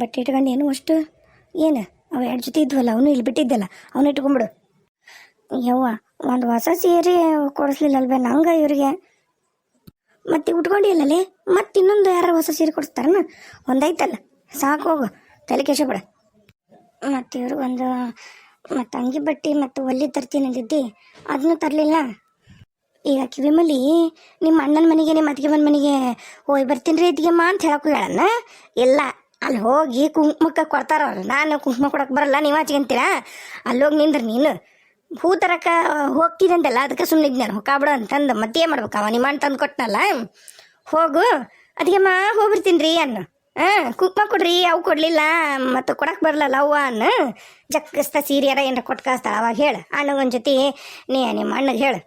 ಬಟ್ಟೆ ಇಟ್ಕೊಂಡು ಏನು ಅಷ್ಟು? ಏನು? ಅವ ಎರಡು ಜೊತೆ ಇದ್ವಲ್ಲ, ಅವನು ಇಲ್ಲಿ ಬಿಟ್ಟಿದ್ದಲ್ಲ, ಅವನು ಇಟ್ಕೊಂಬಿಡು ಯವ್ವ, ಒಂದು ಹೊಸ ಸೀರೆ ಕೊಡಿಸ್ಲಿಲ್ಲ ಅಲ್ವೇ ನಂಗೆ ಇವ್ರಿಗೆ. ಮತ್ತೆ ಉಟ್ಕೊಂಡಿಲ್ಲಲೇ ಮತ್ತೆ ಇನ್ನೊಂದು ಯಾರು ಹೊಸ ಸೀರೆ ಕೊಡಿಸ್ತಾರನ? ಒಂದೈತಲ್ಲ ಸಾಕು ಹೋಗು, ತಲೆ ಕೆಸಬೇಡ ಮತ್ತು ಇವ್ರಿಗೊಂದು ಮತ್ತು ಅಂಗಿ ಬಟ್ಟೆ ಮತ್ತು ಒಲ್ಲಿ ತರ್ತೀನಿ ಅಂದಿದ್ದಿ ಅದನ್ನು ತರಲಿಲ್ಲ. ಈಗ ಕಿವಿಮಲ್ಲಿ ನಿಮ್ಮ ಅಣ್ಣನ ಮನೆಗೆ, ನಿಮ್ಮ ಅತ್ತಿಗೆ ಮನೆಗೆ ಹೋಗಿ ಬರ್ತೀನಿ ರೀ ಅತ್ತಿಗೆಮ್ಮ ಅಂತ ಹೇಳಕ್ಕೂ ಹೇಳಣ್ಣ ಇಲ್ಲ. ಅಲ್ಲಿ ಹೋಗಿ ಕುಂಕುಮಕ್ಕೆ ಕೊಡ್ತಾರ ಅವ್ರು. ನಾನು ಕುಂಕುಮ ಕೊಡಕ್ಕೆ ಬರಲ್ಲ, ನೀವು ಹಚ್ಕೊಂತೀರಾ ಅಲ್ಲಿ ಹೋಗಿ ನಿಂದ್ರೆ ನೀನು. ಹೂ ತರಕ ಹೋಗ್ತಿದಂತೆಲ್ಲ ಅದಕ್ಕೆ ಸುಮ್ಮನೆ ಇದ್ನ ಹೊಕ್ಕಾಬಿಡು ಅಂತಂದು ಮತ್ತೆ ಏನು ಮಾಡ್ಬೇಕು? ಅವ ನಿಮ್ಮ ತಂದು ಕೊಟ್ಟನಲ್ಲ ಹೋಗು ಅದಕ್ಕೆ ಮಾ ಹೋಗ್ಬಿಡ್ತೀನಿ ರೀ ಅನ್ನು. ಹಾಂ ಕುಂಕುಮ ಕೊಡ್ರಿ, ಅವು ಕೊಡಲಿಲ್ಲ, ಮತ್ತು ಕೊಡಕ್ಕೆ ಬರಲ್ಲ ಅವ್ವ ಅನ್ನು. ಜಕ್ಕಸ್ತ ಸೀರಿಯರ ಏನಾರ ಕೊಟ್ಟು ಕಳಿಸ್ತಾಳ, ಅವಾಗ ಹೇಳು. ಅಣ್ಣಗೊಂದು ಜೊತೆ, ನೀ ನಿಮ್ಮ ಅಣ್ಣಗೆ ಹೇಳು.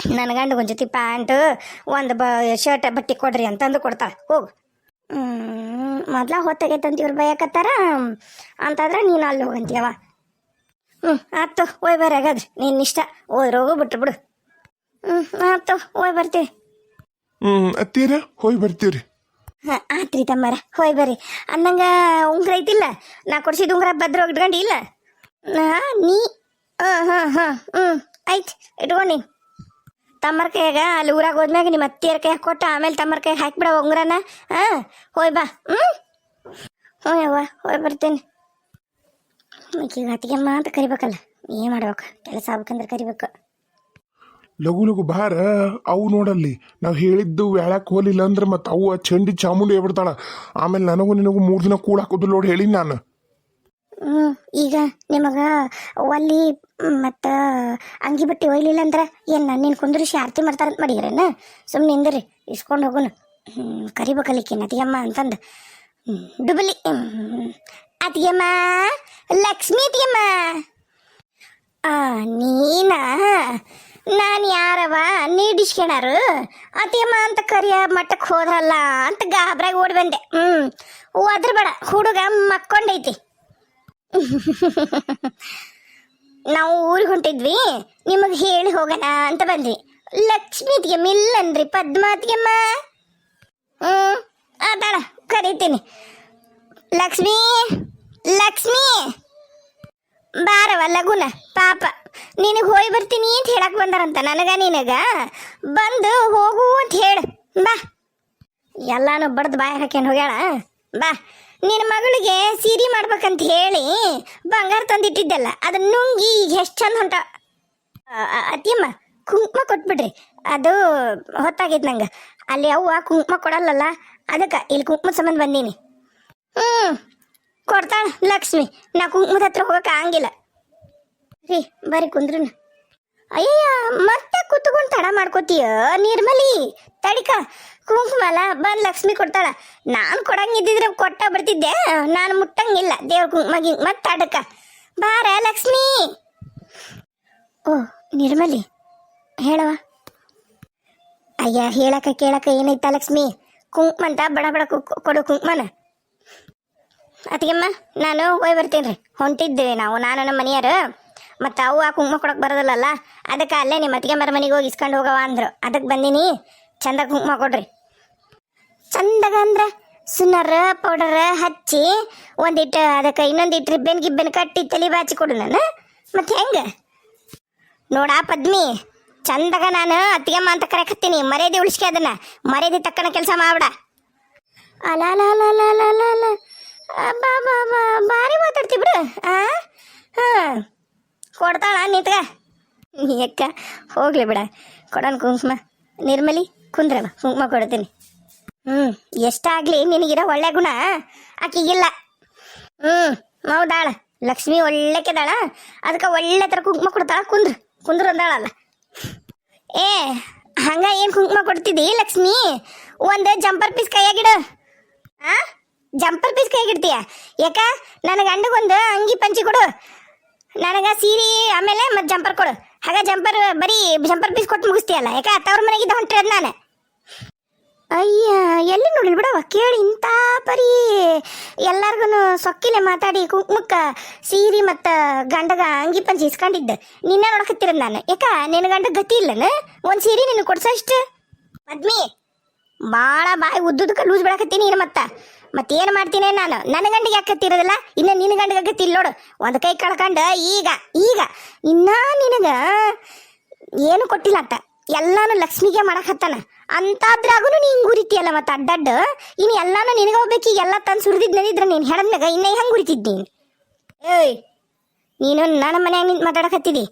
ನನ್ನ ಗಂಡಗೆ ಒಂದು ಜೊತೆ ಪ್ಯಾಂಟ್, ಒಂದು ಬ, ಶರ್ಟ್, ಬಟ್ಟೆ ಕೊಡ್ರಿ ಅಂತಂದು ಕೊಡ್ತಾಳೆ. ಹೋಗು. ಮೊದ್ಲ ಹೊತ್ತಾಗೈತಂತ ಇವ್ರು ಬಯಕತ್ತಾರ. ಅಂತಂದ್ರೆ ನೀನು ಅಲ್ಲಿ ಹೋಗಂತೀಯವ ಹ್ಞೂ ಆಯ್ತು ಹೋಯ್ ಬರ್ರಿ ಹಾಗಾದ್ರೆ. ನಿನ್ನ ಇಷ್ಟ. ಹೋದ್ರೆ ಹೋಗು ಬಿಟ್ರು ಬಿಡು. ಹ್ಞೂ ಆಯ್ತು ಹೋಯ್ ಬರ್ತೀವಿ ಹ್ಮ್ ಅತ್ತೀರ ಹೋಗಿ ಬರ್ತೀವ್ರಿ. ಹಾಂ ಆತ್ರಿ ತಮ್ಮರ ಹೋಯ್ ಬರ್ರಿ. ಅನ್ನಂಗ ಉಂಗ್ರ ಐತಿಲ್ಲ? ನಾ ಕೊಡ್ಸಿದ ಉಂಗ್ರ ಭದ್ರ ಇಟ್ಕೊಂಡು ಇಲ್ಲ? ಹಾ ನೀ ಹಾಂ ಹಾಂ ಹಾಂ ಹ್ಞೂ ಆಯ್ತು ಇಟ್ಕೊಂಡು ತಮ್ಮರ ಕೈಯಾಗ, ಅಲ್ಲಿ ಊರಾಗ ಹೋದ್ಮ್ಯಾಗ ನಿಮ್ಮ ಅತ್ತಿಯರ ಕೈ ಕೊಟ್ಟು, ಆಮೇಲೆ ತಮ್ಮರ ಕೈ ಹಾಕಿಬಿಡ ಉಂಗ್ರನ? ಹಾಂ, ಹೋಯ್ ಬಾ. ಹ್ಞೂ ಹ್ಞೂ ಯವ್ವ ಹೋಯ್ ಬರ್ತೀನಿ. ಈಗ ಅತ್ತಿಗೆಮ್ಮ ಅಂತ ಕರಿಬೇಕಲ್ಲ, ಏನು ಮಾಡ್ಬೇಕು? ಕೆಲಸ ಆಗ್ಬೇಕಂದ್ರೆ ಕರಿಬೇಕು. ಲಘು ಲಘು ಬಾರ, ಅವು ನೋಡಲ್ಲಿ. ನಾವು ಹೇಳಿದ್ದು ವ್ಯಾಳಕ್ಕೆ ಹೋಲಿಲ್ಲ ಅಂದ್ರೆ ಮತ್ತೆ ಅವು ಚಂಡಿ ಚಾಮುಂಡಿ ಹೇಳ್ಬಿಡ್ತಾಳ. ಆಮೇಲೆ ನನಗೂ ನಿನಗೂ ಮೂರು ದಿನ ಕೂಡ ಹಾಕೋದಿಲ್ಲ ನೋಡಿ ಹೇಳಿ ನಾನು. ಈಗ ನಿಮಗೆ ಒಲ್ಲಿ ಮತ್ತು ಅಂಗಿ ಬಟ್ಟೆ ಒಯ್ಲಿಲ್ಲ ಅಂದ್ರೆ ಏನು ನೀನು ಕುಂದ್ರಿಸಿ ಆರತಿ ಮಾಡ್ತಾರಂತ ಮಾಡಿದ್ರೇನ? ಸುಮ್ಮನೆ ಇಂದ್ರಿ ಇಸ್ಕೊಂಡು ಹೋಗುನು. ಹ್ಞೂ ಕರಿಬೇಕಲ್ಲಿಕ್ಕೆ ಅತಿಯಮ್ಮ ಅಂತಂದು. ಡುಬಲಿ. ಅತಿಗೆಮ್ಮ ಲಕ್ಷ್ಮಿ ಆ, ನೀನಾ, ನಾನು ಯಾರವ ನೀಡಿಸ್ಕೊಳಾರು ಅತಿಯಮ್ಮ ಅಂತ ಕರಿಯ ಮಟ್ಟಕ್ಕೆ ಹೋದ್ರಲ್ಲ ಅಂತ ಗಾಬ್ರಾಗಿ ಓಡಿ ಬಂದೆ. ಹ್ಞೂ ಓದ್ರ ಬೇಡ ಹುಡುಗ ಮಕ್ಕೊಂಡೈತಿ. ನಾವು ಊರಿಗೆ ಹೊಂಟಿದ್ವಿ. ನಿಮಗೆ ಹೇಳಿ ಹೋಗೋಣ ಅಂತ ಬಂದ್ವಿ. ಲಕ್ಷ್ಮೀತಿಗೆ ಮಿಲ್ಲನ್ರಿ ಪದ್ಮಾತ್ಗೆಮ್ಮ ಹ್ಞೂ ಅದಾಳ ಕರಿತೀನಿ. ಲಕ್ಷ್ಮೀ ಲಕ್ಷ್ಮೀ. ಬಾರವ ಲಗುನ, ಪಾಪ. ನಿನಗೆ ಹೋಗಿ ಬರ್ತೀನಿ ಅಂತ ಹೇಳಕ್ ಬಂದಾರಂತ ನನಗ, ನಿನಗ? ಬಂದು ಹೋಗು ಅಂತ ಹೇಳು. ಬಾ. ಎಲ್ಲಾನು ಬಡ್ದು ಬಾಯಿ ಹಾಕ್ಯಾನ ಹೋಗ್ಯಾಳ. ಬಾ. ನಿನ್ನ ಮಗಳಿಗೆ ಸೀರೆ ಮಾಡ್ಬೇಕಂತ ಹೇಳಿ ಬಂಗಾರ ತಂದಿಟ್ಟಿದ್ದಲ್ಲ, ಅದನ್ನ ನುಂಗಿ ಈಗ ಎಷ್ಟು ಚಂದ ಹೊಂಟ. ಅತ್ತಿಯಮ್ಮ, ಕುಂಕುಮ ಕೊಟ್ಬಿಡ್ರಿ. ಅದು ಹೊತ್ತಾಗೈತೆ ನಂಗೆ. ಅಲ್ಲಿ ಅವ್ವ ಕುಂಕುಮ ಕೊಡಲ್ಲಲ್ಲ, ಅದಕ್ಕೆ ಇಲ್ಲಿ ಕುಂಕುಮ ಸಂಬಂಧ ಬಂದೀನಿ. ಹ್ಞೂ ಕೊಡ್ತಾಳ ಲಕ್ಷ್ಮಿ. ನಾ ಕುಂಕುಮದ ಹತ್ರ ಹೋಗಕ್ಕೆ ಆಗಂಗಿಲ್ಲ. ರೀ ಬರೀ ಕುಂದ್ರನ. ಅಯ್ಯಯ್ಯ, ಮತ್ತೆ ಕುತ್ಕೊಂಡು ತಡ ಮಾಡ್ಕೋತೀಯ, ನಿರ್ಮಲಿ? ತಡಿಕ. ಕುಂಕುಮ ಅಲ್ಲ ಬಂದ್ ಲಕ್ಷ್ಮಿ ಕೊಡ್ತಾಳ. ನಾನು ಕೊಡಂಗಿದ್ದಿದ್ರೆ ಕೊಟ್ಟ ಬರ್ತಿದ್ದೆ ನಾನು ಮುಟ್ಟಂಗಿಲ್ಲ. ದೇವ್ರ ಕುಂಕುಮ ಮತ್ತೆ ತಡಕ. ಬಾರ ಲಕ್ಷ್ಮಿ. ಓ, ನಿರ್ಮಲಿ. ಹೇಳವ ಅಯ್ಯ, ಹೇಳಕ, ಕೇಳಕ ಏನೈತ ಲಕ್ಷ್ಮಿ? ಕುಂಕುಮ ಅಂತ ಬಡ ಬಡ ಕೊಡು ಕುಂಕುಮನ. ಅತ್ತಿಗೆಮ್ಮ, ನಾನು ಹೋಗಿ ಬರ್ತೀನಿ ರೀ ಹೊಂಟಿದ್ದೀವಿ ನಾವು, ನಾನು ನಮ್ಮ ಮನೆಯವರು. ಮತ್ತು ಅವು ಆ ಕುಂಕುಮ ಕೊಡಕ್ಕೆ ಬರೋದಿಲ್ಲಲ್ಲ. ಅದಕ್ಕೆ ಅಲ್ಲೇ ನಿಮ್ಮ ಅತ್ತಿಗೆಮ್ಮರ ಮನೆಗೆ ಹೋಗಿ ಇಸ್ಕೊಂಡು ಹೋಗವ ಅಂದ್ರು. ಅದಕ್ಕೆ ಬಂದೀನಿ. ಚಂದ ಕುಂಕುಮ ಕೊಡ್ರಿ. ಚಂದಾಗ ಅಂದ್ರೆ ಸುನ್ನರ ಪೌಡರ್ ಹಚ್ಚಿ ಒಂದಿಟ್ಟು ಅದಕ್ಕೆ ಇನ್ನೊಂದಿಟ್ಟು ರಿಬ್ಬನ್ ಗಿಬ್ಬನ್ ಕಟ್ಟಿ ತಲೆ ಬಾಚಿ ಕೊಡು ನಾನು. ಮತ್ತೆ ಹೆಂಗೆ? ನೋಡಾ ಪದ್ಮಿ, ಚಂದಗ ನಾನು ಅತ್ತಿಗೆಮ್ಮ ಅಂತ ಕರೆಕತ್ತೀನಿ. ಮರ್ಯಾದೆ ಉಳಿಸ್ಕೆ ಅದನ್ನ. ಮರ್ಯಾದೆ ತಕ್ಕನ ಕೆಲಸ ಮಾಡ್ಬಿಡ. ಅಲ ಅಲ ಅಲ ಅಲ ಅಲ ಬಾ ಬಾ ಬಾ ಭಾರಿ ಮಾತಾಡ್ತಿ ಬಿಡು. ಆ? ಹಾಂ. ಕೊಡ್ತಾಳ ನಿಂತ್ಗ. ಅಕ್ಕ, ಹೋಗ್ಲಿ ಬಿಡ. ಕೊಡೋಣ ಕುಂಕುಮ. ನಿರ್ಮಲಿ. ಕುಂದ್ರವ ಕುಂಕುಮ ಕೊಡ್ತೀನಿ. ಹ್ಞೂ ಎಷ್ಟಾಗಲಿ ನಿನಗಿರೋ ಒಳ್ಳೆ ಗುಣ. ಆಕಿಗಿಲ್ಲ ಹ್ಞೂ ಹೌದಾಳ ಲಕ್ಷ್ಮಿ ಒಳ್ಳೆಕೆದಾಳ ಅದಕ್ಕೆ ಒಳ್ಳೆ ಥರ ಕುಂಕುಮ ಕೊಡ್ತಾಳ. ಕುಂದ್ರ ಕುಂದ್ರ ಅಂದಾಳಲ್ಲ. ಏ, ಹಂಗ ಏನು ಕುಂಕುಮ ಕೊಡ್ತಿದ್ದಿ ಲಕ್ಷ್ಮಿ? ಒಂದು ಜಂಪರ್ ಪೀಸ್ ಕೈಯಾಗಿಡು. ಆ, ಜಂಪರ್ ಪೀಸ್ ಕೈಗಿಡ್ತೀಯ ಯಾಕ? ನನ್ನ ಗಂಡಗೊಂದು ಅಂಗಿ ಪಂಚಿ ಕೊಡು. ನನಗೆ ಸೀರೆ, ಆಮೇಲೆ ಮತ್ತೆ ಜಂಪರ್ ಕೊಡು. ಹಾಗ ಜಂಪರ್, ಬರೀ ಜಂಪರ್ ಪೀಸ್ ಕೊಟ್ಟು ಮುಗಿಸ್ತೀಯಲ್ಲ. ಯಾಕ? ತವ್ರ ಮನೆಗಿದ್ದ ಹೊಂಟ್ರಿ ನಾನು. ಅಯ್ಯ, ಎಲ್ಲಿ ನೋಡಿಲ್ ಬಿಡವ ಕೇಳಿ ಇಂಥ ಪರಿ. ಎಲ್ಲಾರ್ಗು ಸೊಕ್ಕಿಲೆ ಮಾತಾಡಿ ಕುಂಕುಮಕ್ಕ ಸೀರೆ ಮತ್ತು ಗಂಡಗ ಅಂಗಿ ಪಂಚಿ ಇಸ್ಕೊಂಡಿದ್ದೆ. ನಿನ್ನ ನೋಡಕತ್ತಿರ ನಾನು. ಯಾಕ ನಿನ್ನ ಗಂಡ ಗತಿ ಇಲ್ಲನ? ಒಂದು ಸೀರೆ ನಿನ್ನ ಕೊಡ್ಸಷ್ಟು ಪದ್ಮಿ ಭಾಳ ಬಾಯಿ ಉದ್ದುದಕ್ಕೆ ಲೂಸ್ ಬಿಡಕತ್ತೀನಿ ನೀನು ಮತ್ತ. ಮತ್ತೇನು ಮಾಡ್ತೀನಿ ನಾನು? ನನ್ನ ಗಂಡಿಗೆ ಯಾಕತ್ತಿರೋದಿಲ್ಲ ಇನ್ನು ನಿನ್ನ ಗಂಡಿಗೆ ಆಗತ್ತಿಲ್ಲ ನೋಡು. ಒಂದು ಕೈ ಕಳ್ಕಂಡು ಈಗ ಈಗ. ಇನ್ನ ನಿನಗ ಏನು ಕೊಟ್ಟಿಲ್ಲ ಅಂತ. ಎಲ್ಲಾನು ಲಕ್ಷ್ಮಿಗೆ ಮಾಡಕತ್ತಾನ ಅಂತಾದ್ರಾಗೂ ನೀನ್ ಗುರಿತಿಯಲ್ಲ ಮತ್ತೆ ಅಡ್ಡಡ್ಡ? ಇನ್ನು ಎಲ್ಲಾನು ನಿನಗೆ ಹೋಗ್ಬೇಕು ಎಲ್ಲ ತಂದು ಸುರಿದಿದ್ ನದಿದ್ರ ನೀನು ಹೇಳದ್ನಾಗ ಇನ್ನ ಹೆಂಗೆ ಗುರಿತಿದ್ ನೀನು? ಏಯ್ ನೀನು ನನ್ನ ಮನ್ಯಾಗ ನಿಂತು ಮಾತಾಡಕತ್ತಿದಿ.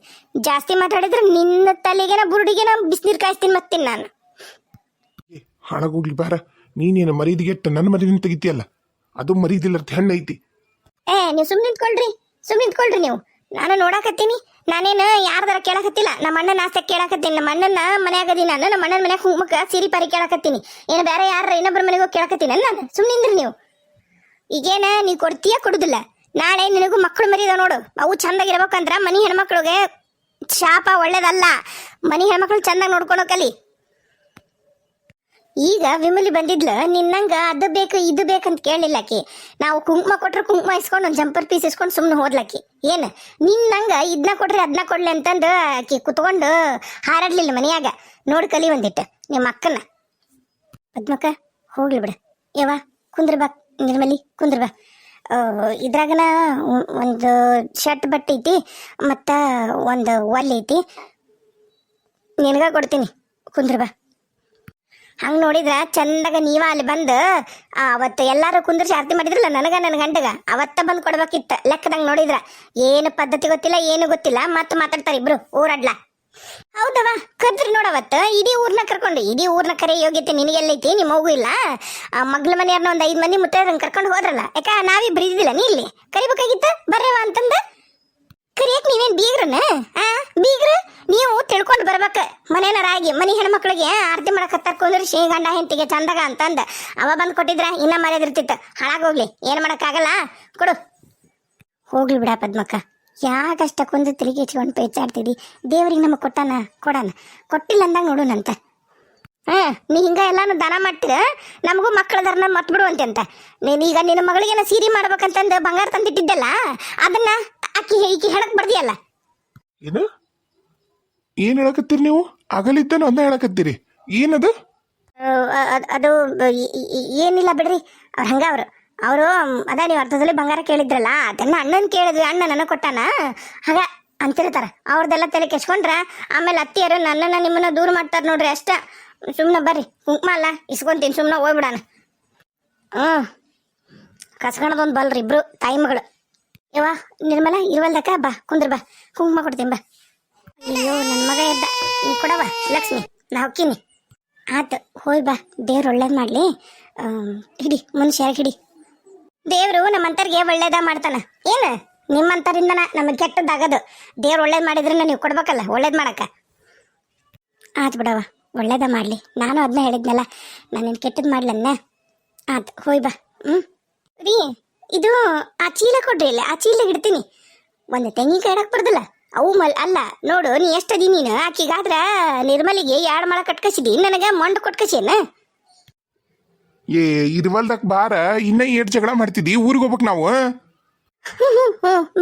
ಜಾಸ್ತಿ ಮಾತಾಡಿದ್ರೆ ನಿನ್ನ ತಲೆಗೆನ ಬುರುಡಿಗೆನ ಬಿಸಿನೀರು ಕಾಯಿಸ್ತೀನಿ ಮತ್ತೀನಿ ನಾನು. ಏ ಹಾಳಾಗೋಗ್ಲಿ ಬಾರ. ನೀನೇನು ಮರೀದಿಗೆಟ್ಟ ನನ್ನ ಮರಿದಿನ ತೆಗಿತೀಯಲ್ಲ? ಅದು ಮರೀದಿಲ್ಲ ಹೆಣ್ಣು ಐತಿ ಏ ನೀವು ಸುಮ್ಮನೆ ನಿಂತ್ಕೊಳ್ರಿ ಸುಮ್ಮನೆ ನಿಂತ್ಕೊಳ್ರಿ ನೀವು. ನಾನು ನೋಡಾಕತ್ತೀನಿ. ನಾನೇನು ಯಾರ್ದಾರ ಕೇಳಕತ್ತಿಲ್ಲ. ನಮ್ಮ ಅಣ್ಣನ ಆಸ್ತೆ ಕೇಳಕತ್ತೀನಿ. ನಮ್ಮ ಅಣ್ಣನ ಮನ್ಯಾಗದಿ ನಾನು. ನಮ್ಮ ಅಣ್ಣನ ಮನ್ಯಾಗ ಕುಂಕುಮಕ್ಕೆ ಸೀರೆ ಪಾರಿ ಕೇಳಕತ್ತೀನಿ. ಏನು ಬೇರೆ ಯಾರ ಇನ್ನೊಬ್ಬರ ಮನೆಗೆ ಹೋಗಿ ಕೇಳಕತ್ತೀನಿ ನಾನು? ಸುಮ್ಮನೆ ನಿಂದ್ರಿ ನೀವು. ಈಗೇನ ನೀವು ಕೊಡ್ತೀಯ ಕೊಡುದಿಲ್ಲ? ನಾಳೆ ನಿನಗೂ ಮಕ್ಕಳು ಮರಿದ ನೋಡು. ಅವು ಚಂದಾಗಿರ್ಬೇಕಂದ್ರ ಮನಿ ಹೆಣ್ಮಕ್ಳಿಗೆ ಶಾಪ ಒಳ್ಳೇದಲ್ಲ. ಮನಿ ಹೆಣ್ಮಕ್ಳು ಚಂದಾಗಿ ನೋಡ್ಕೊಳೋ ಕಲಿ ಈಗ ವಿಮಲಿ ಬಂದಿದ್ಲ ನಿನ್ನಂಗ ಅದು ಬೇಕು, ಇದು ಬೇಕಂತ ಕೇಳಲಿಲ್ಲ ಆಕಿ. ನಾವು ಕುಂಕುಮ ಕೊಟ್ರೆ ಕುಂಕುಮ ಇಸ್ಕೊಂಡು ಒಂದು ಜಂಪರ್ ಪೀಸ್ ಇಸ್ಕೊಂಡು ಸುಮ್ಮನೆ ಹೋದ್ಲಕ್ಕಿ ಏನು? ನಿನ್ನಂಗ ಇದನ್ನ ಕೊಟ್ರೆ ಅದನ್ನ ಕೊಡ್ಲಿ ಅಂತಂದು ಆಕಿ ಕುತ್ಕೊಂಡು ಹಾರಾಡ್ಲಿಲ್ಲ ಮನೆಯಾಗ. ನೋಡಿ ಕಲಿ ಒಂದಿಟ್ಟು ನಿಮ್ಮ ಅಕ್ಕನ. ಪದ್ಮಕ್ಕ, ಹೋಗ್ಲಿ ಬಿಡ. ಯಾವ ಕುಂದ್ರ ಬಾ. ನಿರ್ಮಲಿ, ಕುಂದ್ರ ಬಾ. ಇದ್ರಾಗನ ಒಂದು ಶರ್ಟ್ ಬಟ್ಟೆ ಐತಿ, ಮತ್ತು ಒಂದು ಒಲ್ ಐತಿ. ನಿನಗ ಕೊಡ್ತೀನಿ. ಕುಂದ್ರ ಬಾ. ಹಂಗೆ ನೋಡಿದ್ರೆ ಚಂದಾಗ ನೀವ ಅಲ್ಲಿ ಬಂದು ಅವತ್ತು ಎಲ್ಲಾರು ಕುಂದ್ರಿಸಿ ಆರತಿ ಮಾಡಿದ್ರಲ್ಲ ನನಗ ನನ್ನ ಗಂಡಗ, ಅವತ್ತ ಬಂದು ಕೊಡ್ಬೇಕಿತ್ತ ಲೆಕ್ಕದಂಗೆ ನೋಡಿದ್ರ. ಏನು ಪದ್ಧತಿ ಗೊತ್ತಿಲ್ಲ, ಏನು ಗೊತ್ತಿಲ್ಲ, ಮತ್ತೆ ಮಾತಾಡ್ತಾರೆ ಇಬ್ರು, ಊರಡ್ಲ. ಹೌದವ ಕದ್ರಿ ನೋಡವತ್ತ ಇಡೀ ಊರ್ನ ಕರ್ಕೊಂಡು, ಇಡೀ ಊರ್ನ ಕರೆ ಯೋಗ್ಯತೆ ನಿನಗೆಲ್ಲೈತಿ ನಿಮ್ಮ ಮಗು ಇಲ್ಲ. ಮಗ್ಳ ಮನೆಯವ್ರನ್ನ ಒಂದು ಐದು ಮಂದಿ ಮುತ್ತೈದನ್ನ ಕರ್ಕೊಂಡು ಹೋದ್ರಲ್ಲ, ಯಾಕ ನಾವಿಬ್ರು ಇದ್ದಿಲ್ಲ, ನೀ ಇಲ್ಲಿ ಕರಿಬೇಕಾಗಿತ್ತ? ಬರ್ರವ ಅಂತಂದ. ಕರಿಯಕ್ ನೀವೇನ್ ಬೀಗ್ರನ? ಆ? ಬೀಗ್ರ? ನೀವು ತಿಳ್ಕೊಂಡು ಬರ್ಬೇಕ. ಮನೇನರಾಗಿ ಮನೆ ಹೆಣ್ಮಕ್ಳಿಗೆ ಆರತಿ ಮಾಡಕತ್ತಾರ ಕುಂದ್ರಿಸಿ, ಗಂಡ ಹೆಂಡತಿಗೆ ಚಂದಾಗ ಅಂತಂದ. ಅವ ಬಂದ್ ಕೊಟ್ಟಿದ್ರ, ಇನ್ನ ಮರ್ಯಾದಿರ್ತಿತ್ತು ಹಾಳಾಗೋಗ್ಲಿ ಏನ್ ಮಾಡಕ್ಕಾಗಲ್ಲ? ಕೊಡು. ಹೋಗ್ಲಿ ಬಿಡ ಪದ್ಮಕ್ಕ. ಯಾಕಷ್ಟ ಕುಂದು ತಿರುಗಿ ಇಟ್ಕೊಂಡು ಪೇಚಾಡ್ತಿದಿ. ದೇವ್ರಿಗೆ ನಮಗೆ ಕೊಟ್ಟಾನ, ಕೊಡಾನ. ಕೊಟ್ಟಿಲ್ಲ ಅಂದಾಗ ನೋಡೋಣಂತ ಹಾ ನೀ ಹಿಂಗ ಎಲ್ಲಾನು ದಾನ ಮಾಡ್ತೀರ? ನಮಗೂ ಮಕ್ಕಳದಾರನ ಮತ್ ಬಿಡುವಂತೆ ಅಂತ ನೀನು ಈಗ ನಿನ್ನ ಮಗಳಿಗೇನ ಸೀರೆ ಮಾಡ್ಬೇಕಂತಂದು ಬಂಗಾರ ತಂದಿಟ್ಟಿದ್ದಲ್ಲ ಅದನ್ನ ಅಕ್ಕಿ ಈಕಿ ಹೇಳಕ್ ಬರ್ದಿಯಲ್ಲ? ಏನು? ಏನು ಹೇಳಕತ್ತೀರಿ ನೀವು? ಅಗಲಿದ್ದನು ಅಂದ ಹೇಳಕತ್ತೀರಿ. ಏನದು? ಅದ್- ಏನಿಲ್ಲ ಬಿಡ್ರಿ. ಅವ್ರು ಹಂಗ ಅವರು. ಅವರು ಅದ ನೀವು ಅರ್ಥದಲ್ಲಿ ಬಂಗಾರ ಕೇಳಿದ್ರಲ್ಲ ಅದನ್ನ ಅಣ್ಣನ್ ಕೇಳಿದ್ವಿ ಅಣ್ಣ ನನಗೆ ಕೊಟ್ಟಾನ? ಹಾಗ ಅಂತಿರ್ತಾರ. ಅವ್ರದ್ದೆಲ್ಲ ತಲೆ ಕೆಸ್ಕೊಂಡ್ರ ಆಮೇಲೆ ಅತ್ತಿಯರು ನನ್ನನ್ನ ನಿಮ್ಮನ್ನ ದೂರ ಮಾಡ್ತಾರ ನೋಡ್ರಿ ಅಷ್ಟ. ಸುಮ್ಮನೆ ಬರ್ರಿ. ಕುಂಕುಮ ಅಲ್ಲ, ಇಸ್ಕೊಂತೀನಿ ಸುಮ್ಮನೆ ಹೋಗ್ಬಿಡಣ. ಹ್ಞೂ. ಕಸ್ಕೊಳದೊಂದು ಬಲ್ರಿ ಇಬ್ರು, ತಾಯಿ ಮಗಳು. ಯವ್ವ ನಿರ್ಮಲ ಇರುವಲ್ದಕ್ಕ ಬಾ, ಕುಂದ್ರ ಬಾ. ಕುಂಕುಮ ಕೊಡ್ತೀನಿ, ಬಾ. ಅಯ್ಯೋ ನನ್ನ ಮಗ ಇದ್ದ ನೀ ಕೊಡವ ಲಕ್ಷ್ಮಿ. ನಾ ಹೊಕ್ಕೀನಿ. ಆತು, ಹೋಯ್ ಬಾ. ದೇವ್ರು ಒಳ್ಳೇದು ಮಾಡಲಿ. ಹಿಡಿ ಮನುಷ್ಯ ಹಿಡಿ. ದೇವರು ನಮ್ಮಂತರ್ಗೆ ಒಳ್ಳೇದ ಮಾಡ್ತಾನ. ಏನು? ನಿಮ್ಮಂತರಿಂದನ ನಮಗೆ ಕೆಟ್ಟದ್ದಾಗದು. ದೇವ್ರು ಒಳ್ಳೇದು ಮಾಡಿದ್ರೆ ನೀವು ಕೊಡ್ಬೇಕಲ್ಲ, ಒಳ್ಳೇದು ಮಾಡಕ್ಕ. ಆತು ಬಿಡವ ಒಳ್ಳೇದ ಮಾಡಲಿ. ನಾನು ಅದನ್ನ ಹೇಳಿದ್ನಲ್ಲ ನಾನೇನು ಕೆಟ್ಟದ್ದು ಮಾಡ್ಲನ್ನ? ಆತು ಹೋಯ್ ಬಾ. ಹ್ಞೂ ರೀ ಇದು ಆ ಚೀಲ ಕೊಡ್ರಿ ಇಲ್ಲ ಆ ಚೀಲ ಇಡ್ತೀನಿ. ಒಂದು ತೆಂಗಿನಕಾಯಿ ಇಡಕ್ಕೆ ಬರ್ದಲ್ಲ. ಅವು ಮಲ್ ಅಲ್ಲ ನೋಡು ನೀ ಎಷ್ಟದಿ ನೀನು? ಆಕಿಗಾದ್ರ ನಿರ್ಮಲಿಗೆ ಎರಡು ಮಳ ಕಟ್ಕಸಿದಿ? ನನಗೆ ಮೊಂಡು ಕೊಟ್ಕಸಿನ ಏ ಇರುವಲ್ದಕ್ ಬಾರ ಇನ್ನ ಏಟ್ ಜಗಳ ಮಾಡ್ತಿದ್ದಿ ಊರಿಗೆ ಹೋಗ್ಬೇಕು ನಾವು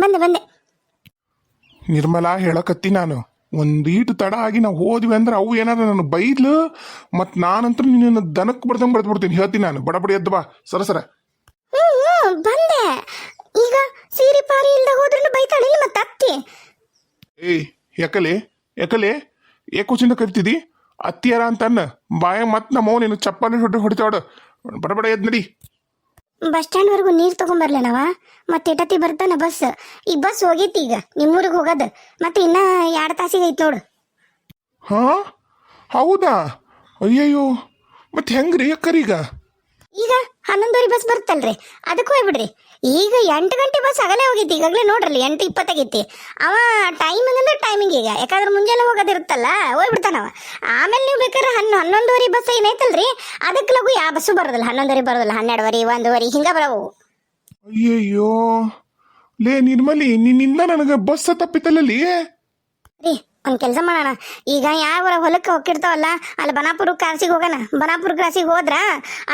ಬಂದೆ ಬಂದೆ. ನಿರ್ಮಲಾ ಹೇಳಕತ್ತಿ ನಾನು. ಒಂದೀಟು ತಡ ಆಗಿ ನಾವು ಹೋದ್ವಿ ಅಂದ್ರೆ ಅವು ಏನಾರ ನನ್ನ ಬೈದ್ಲು ಮತ್ತು ನಾನಂತೂ ನಿನ್ನ ದನಕ್ಕೆ ಬಡ್ದಂಗೆ ಬಡ್ದು ಬಿಡ್ತೀನಿ ಹೇಳ್ತೀನಿ ನಾನು. ಬಡಬಡಿ ಎದ್ದು ಬಾ. ಸರ ಸರ. ಬಂದೆ. ಈಗ ಸೀರೆ ಪಾರಿ ಇಲ್ದ ಹೋದ್ರೂ ಬೈತಾಳಿಲ್ಲ ಮತ್ತೆ ಅತ್ತಿ ಏಯ್ ಯಾಕಲೆ ಯಾಕಲೆ ಏಕೋಚಿಂದ ಕರಿತಿದಿ? ಅತ್ತಿಯರ ಅಂತನ್ನ. ಬಾಯ ಮತ್ತೆ ನಮ್ಮ ನಿನ್ನ ಚಪ್ಪಲಿ ಹೊಡಿ ಹೊಡಿತಾವಡು ಬಡ ಬಡ ಎದ್ ನಡಿ. ಬಸ್ ಸ್ಟ್ಯಾಂಡ್ವರೆಗೂ ನೀರು ತಗೊಂಬರ್ಲೇನವ ಮತ್ತೆ ಎಟತಿ ಬರ್ತಾನ ಬಸ್. ಈ ಬಸ್ ಹೋಗೈತಿ ಈಗ. ನಿಮ್ಮೂರಿಗೆ ಹೋಗೋದು. ಮತ್ತೆ ಇನ್ನ ಎರಡು ತಾಸಿಗೆ ಐತಿ ನೋಡು. ಹಾ? ಹೌದಾ? ಅಯ್ಯಯ್ಯೋ. ಮತ್ತೆ ಹೆಂಗ್ರಿ ಅಕ್ಕರೀಗ? ಈಗ ಹನ್ನೊಂದುವರೆ ಬಸ್ ಬರುತ್ತಲ್ರಿ. ಅದಕ್ಕೆ ಹೋಗ್ಬಿಡ್ರಿ. ಈಗ ಎಂಟು ಗಂಟೆ ಬಸ್ ಆಗಲೇ ಹೋಗೈತಿ ಈಗಾಗಲೇ ನೋಡ್ರಲ್ಲಿ ಎಂಟು ಇಪ್ಪತ್ತಾಗೈತಿ. ಅವ ಟೈಮಿಂಗ್ ಅಂದ್ರೆ ಟೈಮಿಂಗ್ ಈಗ. ಯಾಕಂದ್ರೆ ಮುಂಜಾನೆ ಹೋಗೋದಿರುತ್ತಲ್ಲ ಹೋಗ್ಬಿಡ್ತಾನವ ಆಮೇಲೆ ನೀವು ಬೇಕಾದ್ರೆ ಹನ್ನು ಹನ್ನೊಂದುವರೆ ಬಸ್ ಏನೈತಲ್ರಿ ಅದಕ್ಕೆ ಲಗು ಯಾವ ಬಸ್ಸು ಬರೋದಿಲ್ಲ. ಹನ್ನೊಂದುವರೆ ಬರೋದಿಲ್ಲ. ಹನ್ನೆರಡುವರೆ ಒಂದುವರೆ ಹಿಂಗೆ ಬರವು. ಅಯ್ಯಯ್ಯೋ. ಲೇ ನಿರ್ಮಲಿ ನಿನ್ನಿಂದ ನನಗೆ ಬಸ್ ತಪ್ಪಿತಲ್ಲಲ್ಲಿ? ರೀ. ಒಂದು ಕೆಲಸ ಮಾಡೋಣ. ಈಗ ಯಾವ ಹೊಲಕ್ಕೆ ಹೋಗಿರ್ತಾವಲ್ಲ ಅಲ್ಲಿ ಬನಾಪುರ ಕ್ರಾಸಿಗೆ ಹೋಗೋಣ. ಬನಾಪುರ ಕ್ರಾಸಿಗೆ ಹೋದ್ರ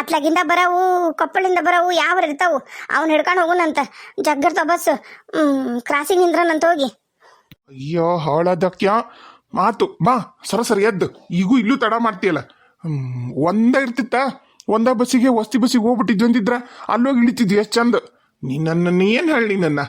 ಅತ್ಲಾಗಿಂದ ಬರವು ಕೊಪ್ಪಳಿಂದ ಬರವು ಯಾವ ಇರ್ತಾವು? ಅವ್ನು ಹಿಡ್ಕೊಂಡು ಹೋಗುನಂತ ಜಗ್ಗಿರ್ತಾವ ಬಸ್ ಕ್ರಾಸಿಗೆ ನಿಂದ್ರನಂತ ಹೋಗಿ. ಅಯ್ಯೋ ಹಾಳದಕ್ಯ ಮಾತು, ಬಾ ಸರ ಸರಿ ಎದ್ದು. ಈಗೂ ಇಲ್ಲೂ ತಡ ಮಾಡ್ತೀಯಲ್ಲ. ಒಂದ ಇರ್ತಿತ್ತ? ಒಂದ ಬಸ್ಸಿಗೆ, ವಸ್ತಿ ಬಸ್ಸಿಗೆ ಹೋಗ್ಬಿಟ್ಟಿದ್ವಿ ಅಂದಿದ್ರ ಅಲ್ಲೋಗಿ ಇಳಿತಿದ್ವಿ, ಎಷ್ಟು ಚಂದ. ನೀ ನನ್ನ ಏನು ಹೇಳಿ ನನ್ನ